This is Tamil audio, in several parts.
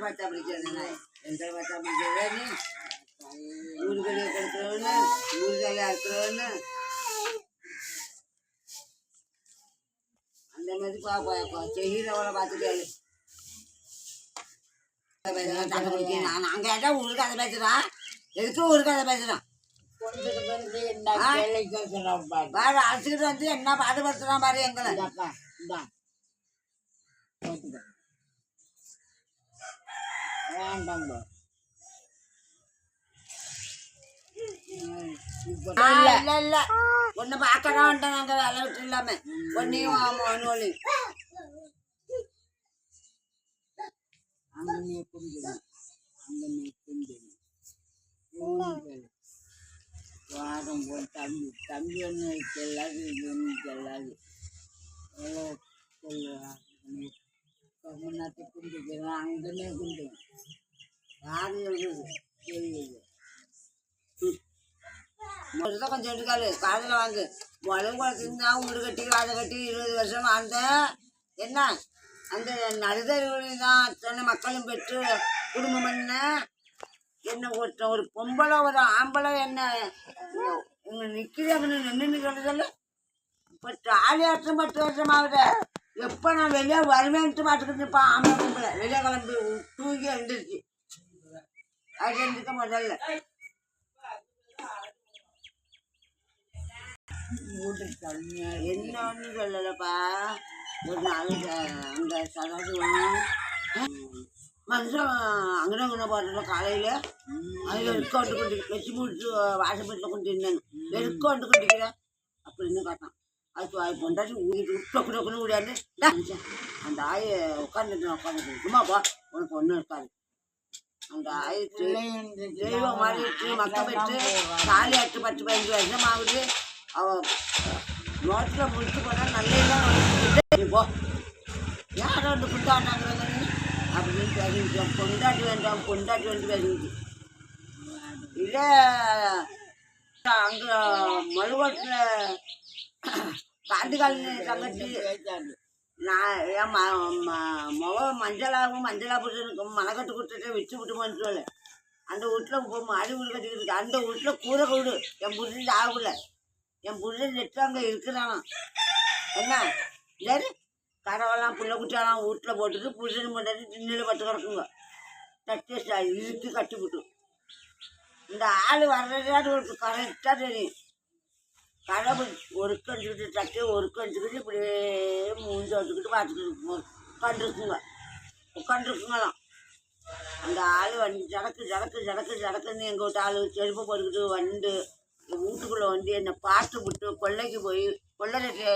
பார்த்தா பிடிக்கிறது எங்களை பார்த்தா பிடிக்கிறது ஊருகளில் இருக்கிறவனு? ஊர்களில் இருக்கிறவனு? அந்த மாதிரி பார்ப்போம் செய்கிறவளை பார்த்துட்டு நான் கதை பேசுகிறான் எதுக்கு ஒரு கதை பேசுகிறான் என்ன பாரு வந்து என்ன பாடுபடுத்துறான் பாரு எங்களை. வேண்டாம் ஒன்னு வந்துட்டேன் நாங்க வேலை விட்டு இல்லாம ஒன்னையும் அங்க நீ குடிக்கணும். அங்க நீ குடிக்கணும். ஒண்ணும் கேளு. வாரம் போய் தம்பி தம்பி ஒன்று செல்லாது இது ஒன்று செல்லாது எவ்வளோ சொல்லுவா முன்னாடி குடிக்கிறோம் அங்கனே குடிக்கணும் யாரும் சொல்றது தெரியுது கொஞ்சம் எடுக்காது காதில் வாங்கு. முதல் குளத்துக்கு வீடு கட்டி அதை கட்டி இருபது வருஷம் வாழ்ந்தேன் என்ன? அந்த நடுதறிவுகளில் தான் அத்தனை மக்களும் பெற்று குடும்பம் பண்ண. என்ன ஒருத்தன் ஒரு பொம்பளை ஒரு ஆம்பளை என்ன? உங்க நிற்கிறாங்கன்னு நின்று நிற்கிறதில்ல இப்போ ஆளி ஆட்டம் பத்து வருஷம் ஆகுது எப்போ நான் வெளியே வருவேன்ட்டு பார்த்துக்கிட்டு இருப்பான் ஆம்பளை பொம்பளை வெளியே கிளம்பி தூக்கி எழுந்துருச்சு. அது எழுந்துக்க முதல்ல. என்னன்னு சொல்லலப்பா. ஒரு நாள் அந்த சதாசிவம் மனுஷன் அங்கே அங்கே போடுற காலையில் அதில் வெறுக்க வந்து கொண்டு வச்சு முடிச்சு வாசப்பட்டில் கொண்டு இருந்தேன் வெறுக்க வந்து கொண்டிருக்கிறேன் அப்படின்னு கேட்டான். அது அது பொண்டாட்டி ஊறிட்டு டொக்கு டொக்குன்னு மனுஷன் அந்த ஆயை உட்காந்துட்டு உட்காந்துட்டு சும்மா போ உனக்கு ஒன்றும் இருக்காது. அந்த ஆயை தெய்வம் மாதிரி இட்டு மக்க பெற்று தாலி அட்டு பத்து பதினஞ்சு வருஷம் ஆகுது? அவ நோட்டில் முடிச்சு போனால் நல்ல போ. யாரை வந்து குண்டாண்டாங்க அப்படின்னு பேசிக்கிட்டோம் பொண்டாட்டி வேண்டாம் பொண்டாட்டி வந்து பேசிக்கிட்டு இல்லை அங்கே மறுவாட்டில் காட்டுக்காலனி தங்கச்சி நான் என் ம ம- முக மஞ்சளாகவும் மஞ்சளா போட்டு மலைக்கட்டு கொடுத்துட்டு விச்சு விட்டு சொல்லு. அந்த வீட்டில் இப்போ மாடி வீடு கட்டிக்கிட்டு அந்த வீட்டில் கூரை கூடு. என் புருஷன் ஆகல என் புருஷன் நெட்டு அங்கே இருக்கிறானா. என்ன? சரி கடவெல்லாம் புள்ள குட்டியெல்லாம் வீட்டில் போட்டுட்டு புருஷன் பண்ணி திண்ணில் பட்டு கிடக்குங்க. தட்டு இழுத்து கட்டி விட்டு. இந்த ஆள் வர்றதாட்டு ஒரு கரெக்டாக தெரியும். கடவுள் ஒரு கஞ்சுக்கிட்டு தட்டி ஒரு கஞ்சுக்கிட்டு இப்படியே மூஞ்சி வச்சுக்கிட்டு பார்த்துக்கிட்டு உட்காந்துருக்குங்க உட்காந்துருக்குங்களாம் அந்த ஆள் வந்து ஜடக்கு ஜடக்கு ஜடக்கு ஜடக்குன்னு எங்கள் வீட்டு ஆள் செருப்பு போட்டுக்கிட்டு வந்து எங்கள் வீட்டுக்குள்ளே வந்து என்னை பார்த்து விட்டு கொள்ளைக்கு போய் கொள்ளைக்கு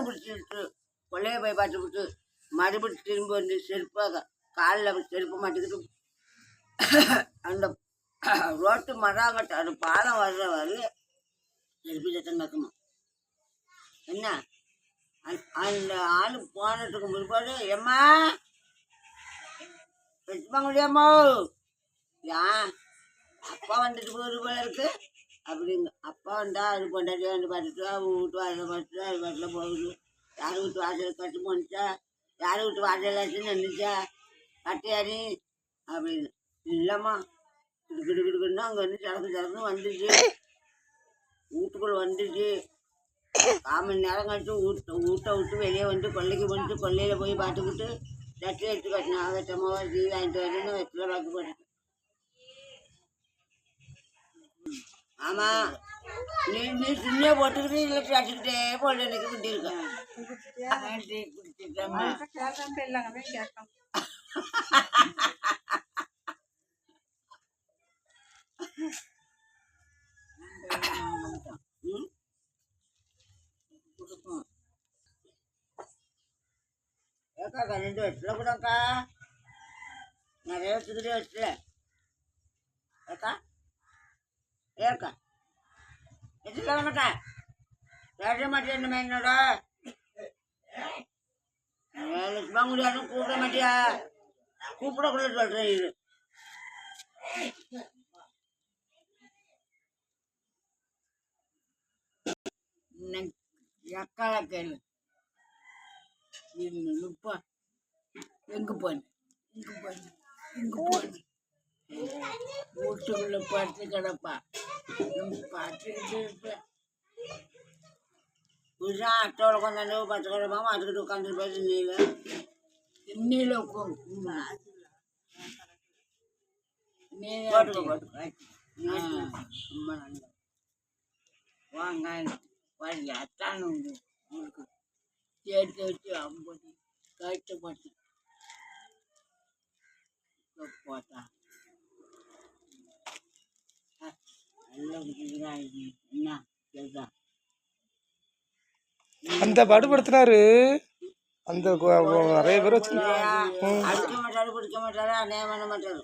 பிடிச்சி விட்டு கொள்ளைய போய் பார்த்து விட்டு மறுபடியும் திரும்பி வந்து செருப்பாக காலில் செருப்பு மாட்டிக்கிட்டு அந்த ரோட்டு மராங்கட்ட அது பாலம் வர்ற வரையும் செருப்பு சத்தம் கேட்குமா என்ன? அந்த- ஆள் போனதுக்கு முற்பாடு ஏம்மா? வச்சுப்பா முடியாமோ யா அப்பா வந்துட்டு போகுது போல இருக்கு. அப்படிங்க. அப்பா வந்தா அது கொண்டாடி வந்து பார்த்துட்டு அவங்க வீட்டு வாசல் பார்த்துட்டு அது பாட்டில் போகுது. யார் வீட்டு வாசல் கட்டு போனிச்சா யார் வீட்டு வாசல் ஆச்சு நின்றுச்சா கட்டையாரி அப்படின்னு. இல்லைம்மா. கிடு கிடு அங்கே வந்து சடக்கு சடக்குன்னு வந்துச்சு. வீட்டுக்குள்ளே வந்துச்சு. கால் மணி நேரம் கழிச்சு வீட்டை வீட்டை விட்டு வெளியே வந்து கொல்லைக்கு வந்துட்டு கொல்லையில் போய் பார்த்துக்கிட்டு தட்டு எடுத்து கட்டினா வெட்டமாவா டீ வாங்கிட்டு வரேன்னு வெட்டில பார்த்து போட்டேன் ஆமாம் நீ நீ துணியை போட்டுக்கிட்டு இல்லை கட்டிக்கிட்டே போட்டு எனக்கு குட்டி இருக்கேன் டீ குடிச்சிட்டோமா ம் ஏக்கா கண்ணிட்டு வெட்டில கூடக்கா நிறைய வச்சுக்கிட்டே வெட்டில ஏக்கா ஏக்கா. எதுல வேணக்கா பேச மாட்டேன் என்னோட? வேலைக்கு போக முடியாது கூப்பிட மாட்டியா? கூப்பிடக்குள்ள சொல்கிறேன் இது இன்னைக்கு கேளு. இன்னும் முப்பா எங்கே போன எங்கே போன வீட்டுக்குள்ள படுத்து கிடப்பா பார்த்துக்கிட்டு இருப்பேன் புதுசா அட்டோட கொண்டாந்து பத்து கிழமை அதுக்கிட்டு உட்காந்து போயிட்டு நீங்க இன்னில நீ போட்டுக்கோ போட்டுக்கோ ரொம்ப நல்லா வாங்க வரல அத்தான் உண்டு உங்களுக்கு சேர்த்து வச்சு ஐம்பது கஷ்டப்பட்டு போட்டா. நல்ல குடிக்கிறாங்க என்ன கேட்டா. அந்த படுபடுத்தினாரு. அந்த நிறைய பேர் வச்சு அடிக்க மாட்டாரு பிடிக்க மாட்டாரு அநியாயம் பண்ண மாட்டாரு.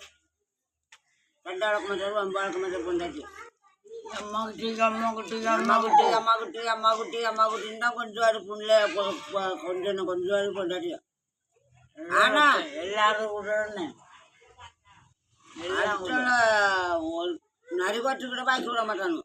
ரெண்டு வளர்க்க மாட்டாரு ஒன்பது வளர்க்க மாட்டாரு பொண்டாட்டி. அம்மா குட்டி அம்மா குட்டி அம்மா குட்டி அம்மா குட்டி அம்மா குட்டி அம்மா குட்டின்னு தான் கொஞ்சம் புள்ள கொஞ்சம் கொஞ்சம் பொண்டாட்டி ஆனா எல்லாரும் விடணும் எல்லாம் அடுத்த ஒரு நரிகோட்டு கூட பாய்க்க விட மாட்டானு